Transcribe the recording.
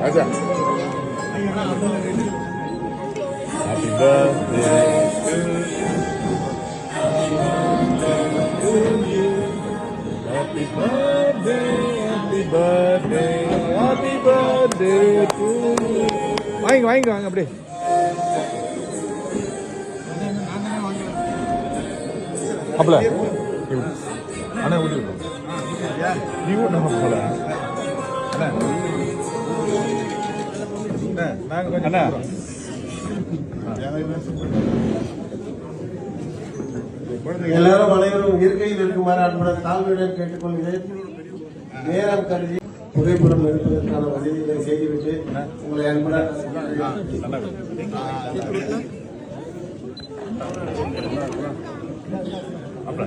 Aja. Happy birthday to you. Happy birthday. Happy birthday, happy birthday, happy birthday to you. Main, main kau nggak boleh. அப்பல. அண்ணா விட்டோம் நீ ஊட்டணும் போல அண்ணா. எல்லாரும் அனைவரும் இருக்கையில் இருக்குமாறு அன்புடன் தாழ்மையுடன் கேட்டுக்கொள்கிறேன். நேரம் கருதி புகைப்படம் எடுப்பதற்கான வசதிகளை செய்துவிட்டு உங்களை அன்புடன் అప్పుడు.